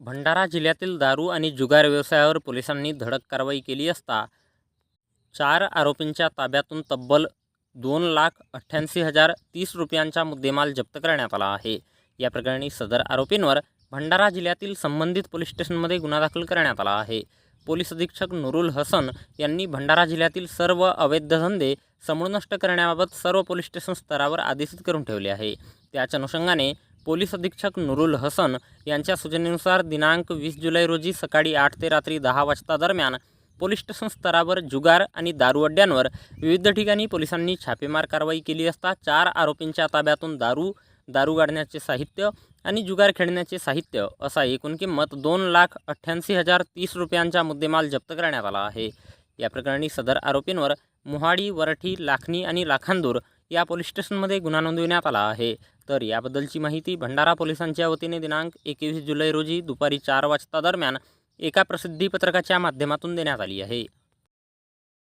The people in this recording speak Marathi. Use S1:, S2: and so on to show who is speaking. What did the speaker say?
S1: भंडारा जिल्ह्यातील दारू आणि जुगार व्यवसायावर पोलिसांनी धडक कारवाई केली असता चार आरोपींच्या ताब्यातून तब्बल दोन लाख अठ्ठ्याऐंशी हजार तीस रुपयांचा मुद्देमाल जप्त करण्यात आला आहे. या प्रकरणी सदर आरोपींवर भंडारा जिल्ह्यातील संबंधित पोलीस स्टेशनमध्ये गुन्हा दाखल करण्यात आला आहे. पोलीस अधीक्षक नुरुल हसन यांनी भंडारा जिल्ह्यातील सर्व अवैध धंदे समूळ नष्ट करण्याबाबत सर्व पोलीस स्टेशन स्तरावर आदेशित करून ठेवले आहे. त्याच अनुषंगाने पोलीस अधीक्षक नुरुल हसन यांच्या सूचनेनुसार दिनांक वीस जुलै रोजी सकाळी आठ ते रात्री दहा वाजता दरम्यान पोलीस स्टेशन स्तरावर जुगार आणि दारू अड्ड्यांवर विविध ठिकाणी पोलिसांनी छापेमार कारवाई केली असता चार आरोपींच्या ताब्यातून दारू दारू गाडण्याचे साहित्य आणि जुगार खेळण्याचे साहित्य असा एकूण किंमत दोन लाख अठ्ठ्याऐंशी हजार तीस रुपयांचा मुद्देमाल जप्त करण्यात आला आहे. या प्रकरणी सदर आरोपींवर मोहाडी वरठी लाखणी आणि लाखांदूर या पोलीस स्टेशनमध्ये गुन्हा नोंदविण्यात आला आहे. तर याबद्दलची माहिती भंडारा पोलिसांच्या वतीने दिनांक एकवीस जुलै रोजी दुपारी चार वाजता दरम्यान एका प्रसिद्धीपत्रकाच्या माध्यमातून देण्यात आली आहे.